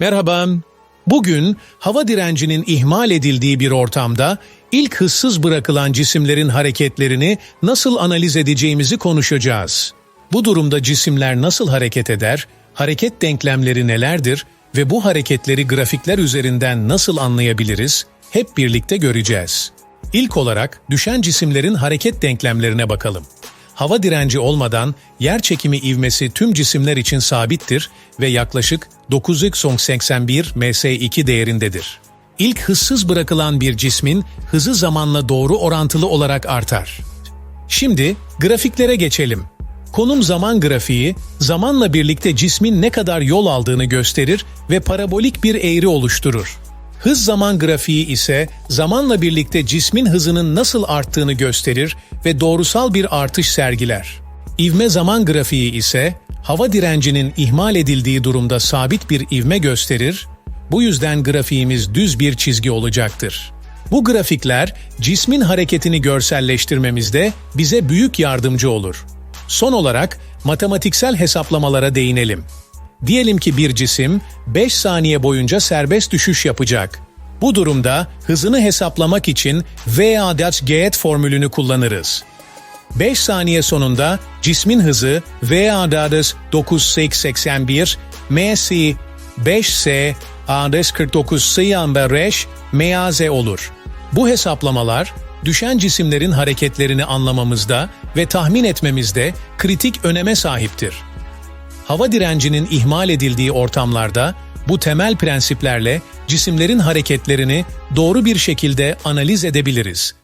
Merhaba. Bugün hava direncinin ihmal edildiği bir ortamda ilk hızsız bırakılan cisimlerin hareketlerini nasıl analiz edeceğimizi konuşacağız. Bu durumda cisimler nasıl hareket eder, hareket denklemleri nelerdir ve bu hareketleri grafikler üzerinden nasıl anlayabiliriz? Hep birlikte göreceğiz. İlk olarak düşen cisimlerin hareket denklemlerine bakalım. Hava direnci olmadan yer çekimi ivmesi tüm cisimler için sabittir ve yaklaşık 981 ms2 değerindedir. İlk hızsız bırakılan bir cismin hızı zamanla doğru orantılı olarak artar. Şimdi grafiklere geçelim. Konum zaman grafiği, zamanla birlikte cismin ne kadar yol aldığını gösterir ve parabolik bir eğri oluşturur. Hız zaman grafiği ise zamanla birlikte cismin hızının nasıl arttığını gösterir ve doğrusal bir artış sergiler. İvme zaman grafiği ise hava direncinin ihmal edildiği durumda sabit bir ivme gösterir, bu yüzden grafiğimiz düz bir çizgi olacaktır. Bu grafikler cismin hareketini görselleştirmemizde bize büyük yardımcı olur. Son olarak matematiksel hesaplamalara değinelim. Diyelim ki bir cisim 5 saniye boyunca serbest düşüş yapacak. Bu durumda hızını hesaplamak için v adet get formülünü kullanırız. 5 saniye sonunda cismin hızı v adet 981 ms 5s adet 49 sıyambereş maz olur. Bu hesaplamalar düşen cisimlerin hareketlerini anlamamızda ve tahmin etmemizde kritik öneme sahiptir. Hava direncinin ihmal edildiği ortamlarda bu temel prensiplerle cisimlerin hareketlerini doğru bir şekilde analiz edebiliriz.